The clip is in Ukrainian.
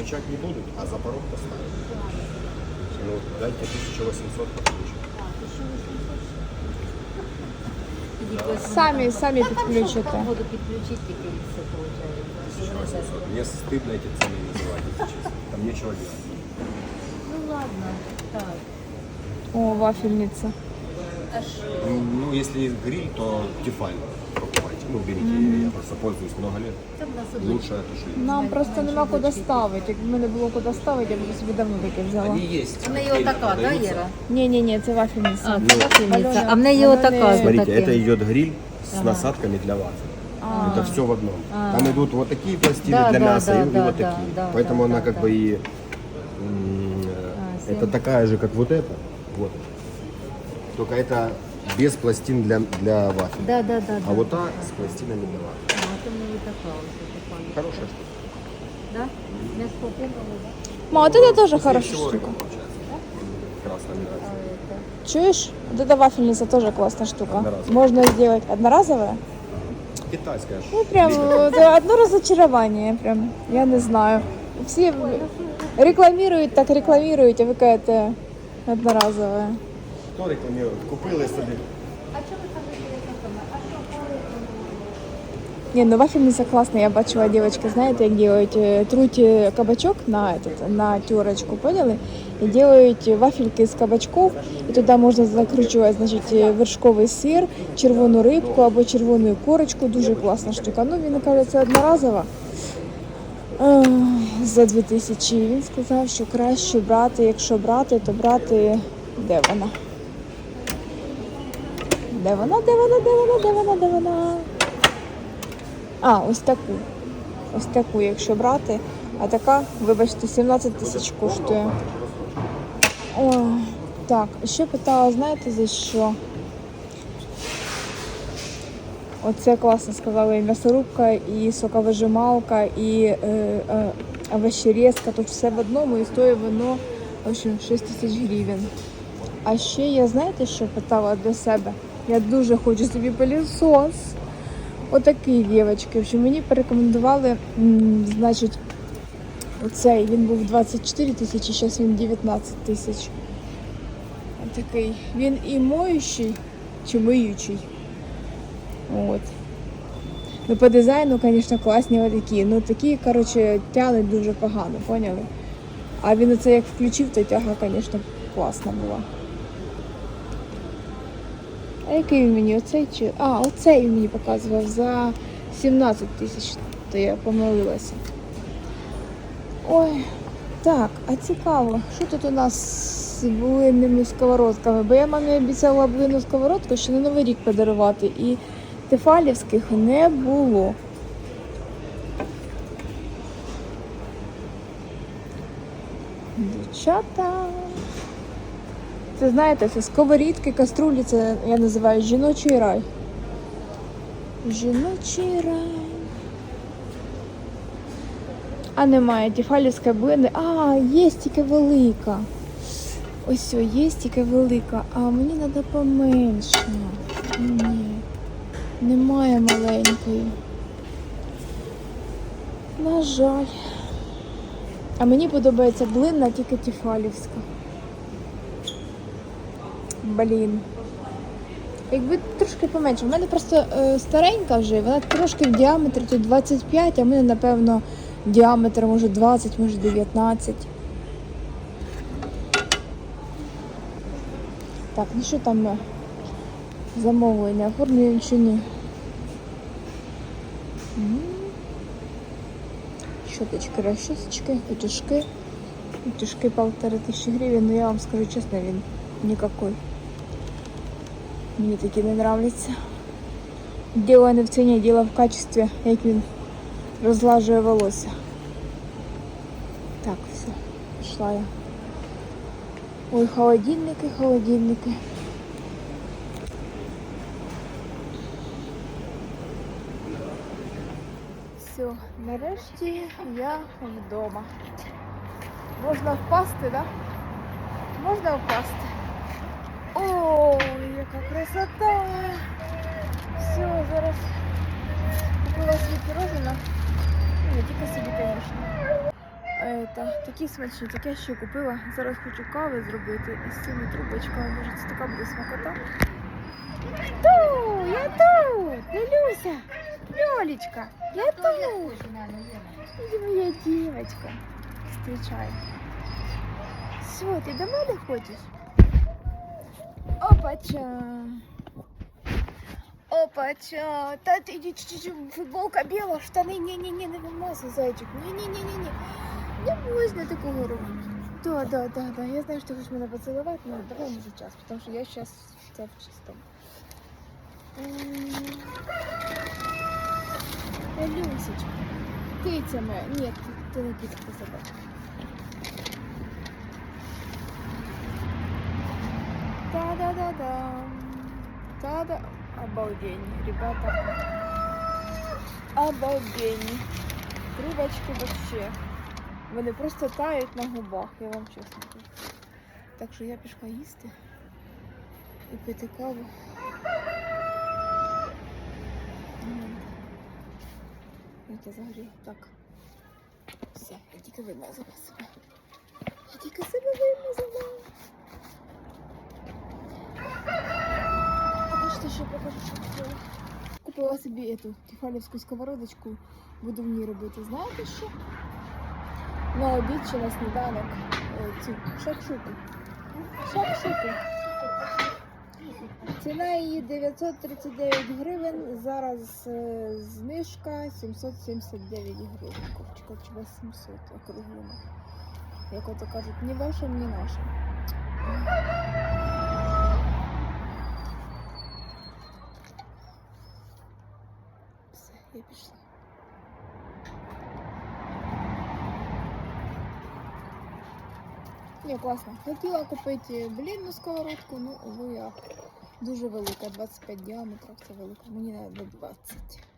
отключать не будут, а за порог поставят. Ну, дайте 1800 подключить. Самі, самі підключите. Воду підключити тільки все виходить. 1800. Мне стыдно эти цены называть, если честно. Там нечего делать. Ну ладно, так. О, вафельниця. Аж Ну, ну, если есть гриль, то Тефаль покупайте. Ну, берите, я просто пользуюсь много лет. там на садочку. Лучше это шли. Нам просто нема куди ставити. Якби в мене було куди ставити, я б собі давно таке взяла. Они есть. В неї отдельно отака, да, продаются. Іра? Ні, ні, ні, це вафельниця. А, Ну, це вафельниця. Альона, А в неї вона отака. не- Смотрите, таке. это идет гриль с Ага. насадками для вафель. Это все в одном. А. Там идут вот такие пластины Да, для да, мяса да, и, и да, вот да, такие. да, Поэтому да, она да, как да. бы и м, А, это всё. такая же, как вот эта. Вот. Только это без пластин для, для вафель. Да, да, да. А да. вот та с пластинами для вафель. А, то мені така ось така. Хорошая штука. Да? М'ясо попробували, да? Ма, от це теж Вкуснее хороша всего штука. Красная нравится. А, это... Чуєш? Вот эта вафельница тоже классная штука. Одноразовая. Можно сделать одноразовая. Китайская. Ну прям вот, одно разочарование, прям, я не знаю. Все рекламируют, так рекламируют, а вы какая-то одноразовая. Хто рекламує? Купили собі. Не, ну вафельница классная, я бачила девочки, знаете, как делают, э, труть э, кабачок на, этот, на терочку, поняли? И делают вафельки из кабачков, и туда можно закручивать, значит, э, вершковий сир, червону рибку або червону корочку, дуже класна штука. Ну, він, кажеться, одноразова. Ех, За 2000. Він сказав, що краще брати, якщо брати, то брати, де вона? Де вона, де вона, де вона, де вона, де вона? А, ось таку. Ось таку, якщо брати. А така, вибачте, 17 тисяч коштує. О, так, ще питала, знаєте за що? Оце класно сказали, і м'ясорубка, і соковижималка, і е, е, овощерезка, тут все в одному і стоїть воно в общем, 6 тисяч гривень. А ще я знаєте, що питала для себе? Я дуже хочу собі пилісос. Отакий, дівчатки. Общем, мені порекомендували, значить, оцей він був 24 тисячі, зараз він 19 тисяч. Отакий. Він і моющий, чи миючий. От. Ну, по дизайну, звісно, класні отакі. Ну такі, коротше, тягнуть дуже погано, поняли? А він оце як включив, то тяга, звісно, класна була. А який він мені? Оцей чи. А, оцей він мені показував за 17 тисяч, то я помилилася. Ой, так, а цікаво, що тут у нас з блинними сковородками? Бо я мамі обіцяла блинну сковородку ще на Новий рік подарувати, і тефалівських не було. Дівчата. Це знаєте, це сковорідки, каструлі, це я називаю жіночий рай. Жіночий рай. А немає тіфалівська блини. А, є тільки велика. Ось, є тільки велика. А мені треба поменше. Ні. Немає маленької. На жаль. А мені подобається блинна, тільки тіфалівська. Блін. Якби трошки поменше. У мене просто е, старенька вже, вона трошки в діаметрі тут 25, а в мене, напевно, діаметр може 20, може 19. Так, ну що там е, замовлення? Оформлюємо чи ні? Щоточки, розчісочки, утюжки. Утюжки полтора тисячі гривень, но я вам скажу чесно, він никакой. Мені такі не нравляться. Діло не в ціні, діло в качестві, як він розлажує волосся. Так, все, пішла я. Ой, холодильники, холодильники. Все, нарешті я вдома. Можна впасти, так? Да? Можна впасти. Ой, яка красота! Все, зараз купила собі пирожина. Ну, Не тільки собі, звісно. Ета, такі смачні, таке я ще купила. Зараз хочу кави зробити із цими трубочками. Може, це така буде смакота. Ту, я тут! Лілюся! Льолечка! Я тут! Очень надо, Лена. Ты моя девочка. Встречай. Все, ты до мене хочеш? Опача. Опача. Та ти иди чуть-чуть футболка біла, штани. Ні-ні-ні, не вимазуй, зайчик. Ні-ні-ні-ні. Не можна такого робити. Да, да, да, да. Я знаю, що ти хочеш мене поцілувати, але давай не зараз, тому що я зараз це в чистому. М. Люсечка. Киця моя. Ні, ти, ти не киця, ти Та-да-да-да. Та-да. Обалдень, ребята. Обалдень. Трубочки вообще. Вони просто тають на губах, я вам чесно кажу. Так що я пішла їсти і пити каву. Я загорів. Так. Все, я тільки вимазала себе. Я тільки себе вимазала. Бачите, що покажу, що купила. Купила собі эту тефалівську сковородочку. Буду в ній робити. Знаєте що? На обід на сніданок е, цю шакшуку. Шакшуку. Ціна її 939 гривень. Зараз е, знижка 779 гривень. Ковчика чи 800 округлено. Як ото кажуть, ні вашим, ні нашим. Все, я пішла. Ні, класно. Хотіла купити блінну сковородку, ну, увы, я дуже велика, 25 діаметрів, це велика. Мені навіть 20.